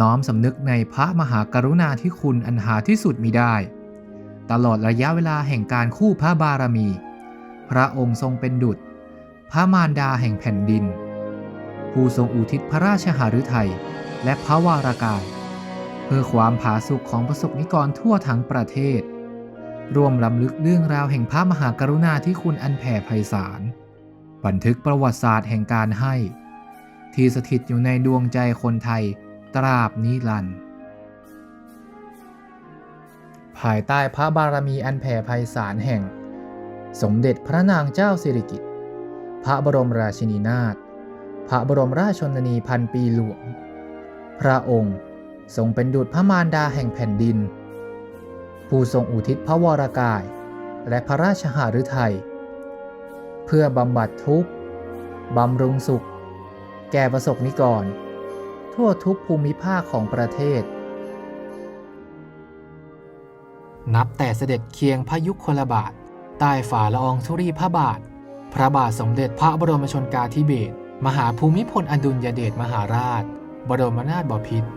น้อมสำนึกในพระมหากรุณาธิคุณอันหาที่สุดมิได้ ตลอดระยะเวลาแห่งการคู่พระบารมี พระองค์ทรงเป็นดุจพระมารดาแห่งแผ่นดิน ผู้ทรงอุทิศพระราชหฤทัยและพระวารากาย เพื่อความผาสุกของประสบนิกรทั่วทั้งประเทศ ร่วมลำลึกเรื่องราวแห่งพระมหากรุณาธิคุณอันแผ่ไพศาล บันทึกประวัติศาสตร์แห่งการให้ ที่สถิตอยู่ในดวงใจคนไทย ตราบนิรันดร์ภายใต้พระบารมีอันแผ่ไพศาลแห่ง สมเด็จพระนางเจ้าสิริกิติ์พระบรมราชินีนาถพระบรมราชชนนีพันปีหลวง พระองค์ทรงเป็นดุจพระมารดาแห่งแผ่นดิน ผู้ทรงอุทิศพระวรากาย และพระราชหฤทัยเพื่อบำบัดทุกข์บำรุงสุข แก่ประสบนิกร ทั่วทุกภูมิภาคของประเทศ นับแต่เสด็จเคียงพระยุคลบาทใต้ฝ่าละอองธุรีพระบาท พระบาทสมเด็จพระบรมชนกาธิเบศรมหาภูมิพลอดุลยเดชมหาราช บรมนาถบพิตร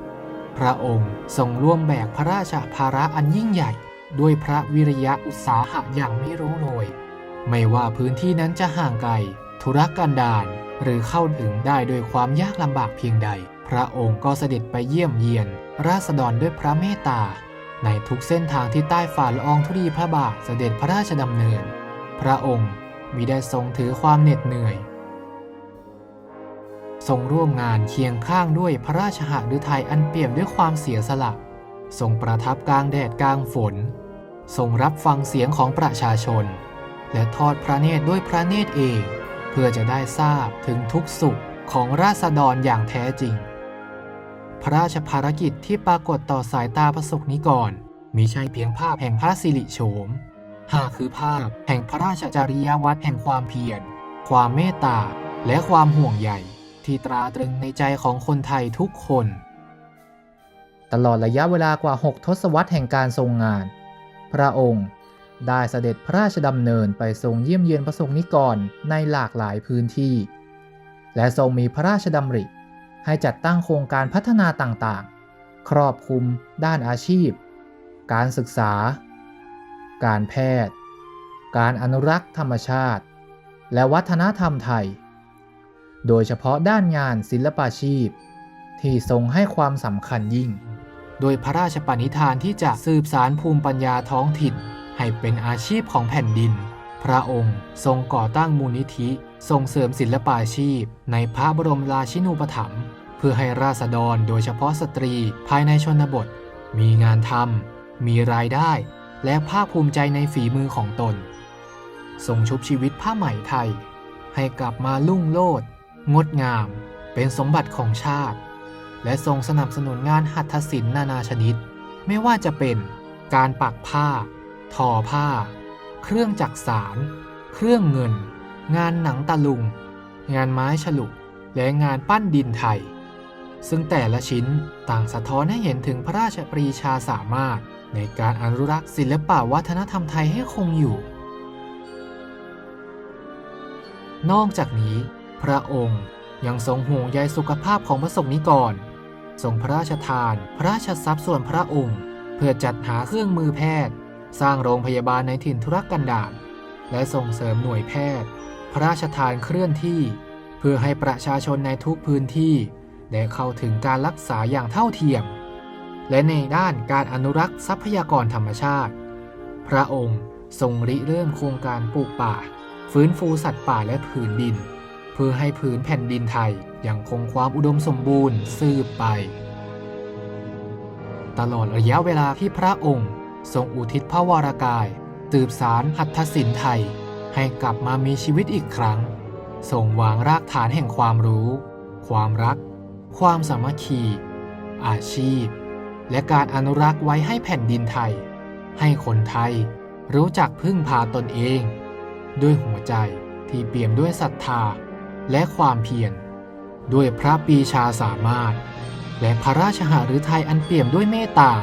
พระองค์ทรงร่วมแบกพระราชภาระอันยิ่งใหญ่ ด้วยพระวิริยะอุตสาหะอย่างไม่รู้โรย ไม่ว่าพื้นที่นั้นจะห่างไกล ธุรกันดารหรือเข้าถึงได้ด้วยความยากลำบากเพียงใด พระองค์ก็เสด็จไปเยี่ยมเยียน ราษฎรด้วยพระเมตตา ในทุกเส้นทางที่ใต้ฝ่าละอองธุรีพระบาทเสด็จพระราชดำเนิน พระองค์มิได้ทรงถือความเหน็ดเหนื่อย ทรงร่วมงานเคียงข้างด้วยพระราชหฤทัยอันเปี่ยมด้วยความเสียสละ ทรงประทับกลางแดดกลางฝน ทรงรับฟังเสียงของประชาชน และทอดพระเนตรด้วยพระเนตรเอง เพื่อจะได้ทราบถึงทุกสุขของราษฎรอย่างแท้จริง พระราชภารกิจที่ปรากฏต่อสายตาประสบนิกรมิใช่เพียงภาพแห่งพระสิริโฉม หากคือภาพแห่งพระราชจริยวัตรแห่งความเพียร ความเมตตา และความห่วงใยที่ตราตรึงในใจของคนไทยทุกคน ตลอดระยะเวลากว่า 6 ทศวรรษแห่งการทรงงาน พระองค์ ได้เสด็จพระราชดำเนินไปทรงเยี่ยมเยียนประสงนิกรในหลากหลายพื้นที่ และทรงมีพระราชดำริ ให้จัดตั้งโครงการพัฒนาต่างๆ ครอบคลุม ด้านอาชีพ การศึกษา การแพทย์ การอนุรักษ์ธรรมชาติ และวัฒนธรรมไทย โดยเฉพาะด้านงานศิลปาชีพ ที่ทรงให้ความสำคัญยิ่ง โดยพระราชปณิธานที่จะสืบสารภูมิปัญญาท้องถิ่น ให้เป็นอาชีพของแผ่นดิน พระองค์ทรงก่อตั้งมูลนิธิ ส่งเสริมศิลปาชีพ ในพระบรมราชินูปถัมภ์เพื่อให้ราษฎรโดยเฉพาะสตรีภายในชนบท มีงานทำมีรายได้ และภาคภูมิใจในฝีมือของตน ทรงชุบชีวิตผ้าไหมไทย ให้กลับมาลุ่งโลด งดงาม เป็นสมบัติของชาติ และทรงสนับสนุนงานหัตถศิลป์นานาชนิด ไม่ว่าจะเป็นการปักผ้า ทอผ้า เครื่องจักสาร เครื่องเงิน งานหนังตะลุง งานไม้ฉลุและงานปั้นดินไทย ซึ่งแต่ละชิ้นต่างสะท้อนให้เห็นถึงพระราชปรีชาสามารถ ในการอนุรักษ์ศิลปะวัฒนธรรมไทยให้คงอยู่ นอกจากนี้ พระองค์ยังทรงห่วงใยสุขภาพของพระสงฆ์นิกรทรงพระราชทาน พระราชทรัพย์ส่วนพระองค์ เพื่อจัดหาเครื่องมือแพทย์ สร้างโรงพยาบาลในถิ่นทุรกันดารและส่งเสริมหน่วยแพทย์ พระราชทานเคลื่อนที่ เพื่อให้ประชาชนในทุกพื้นที่ ได้เข้าถึงการรักษาอย่างเท่าเทียม และในด้านการอนุรักษ์ทรัพยากรธรรมชาติ พระองค์ทรงริเริ่มโครงการปลูกป่า ฟื้นฟูสัตว์ป่าและผืนดิน เพื่อให้ผืนแผ่นดินไทยยังคงความอุดมสมบูรณ์สืบไป ตลอดระยะเวลาที่พระองค์ ทรงอุทิศพระวรากาย สืบสารหัตถศิลป์ไทย ให้กลับมามีชีวิตอีกครั้งทรงวางรากฐานแห่งความรู้ ความรัก ความสามัคคี อาชีพ และการอนุรักษ์ไว้ให้แผ่นดินไทย ให้คนไทยรู้จักพึ่งพาตนเอง ด้วยหัวใจที่เปี่ยมด้วยศรัทธาและความเพียรด้วยพระปีชาสามารถ และพระราชหฤทัยอันเปี่ยมด้วยเมตตา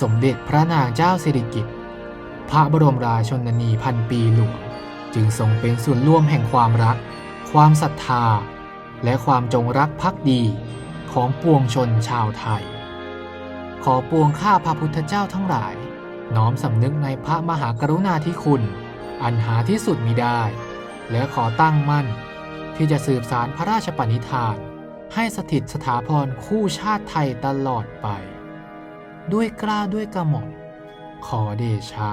สมเด็จพระนางเจ้าสิริกิติ์พระบรมราชชนนีพันปีหลวงจึงทรงเป็นส่วนร่วมแห่งความรัก ความศรัทธา และความจงรักภักดีขของปวงชนชาวไทย ขอปวงข้าพระพุทธเจ้าทั้งหลาย น้อมสำนึกในพระมหากรุณาธิคุณ อันหาที่สุดมิได้ และขอตั้งมั่น ที่จะสืบสารพระราชปณิธาน ให้สถิตสถาพรคู่ชาติไทยตลอดไป ด้วยกล้าด้วยกระหม่อมขอเดชะ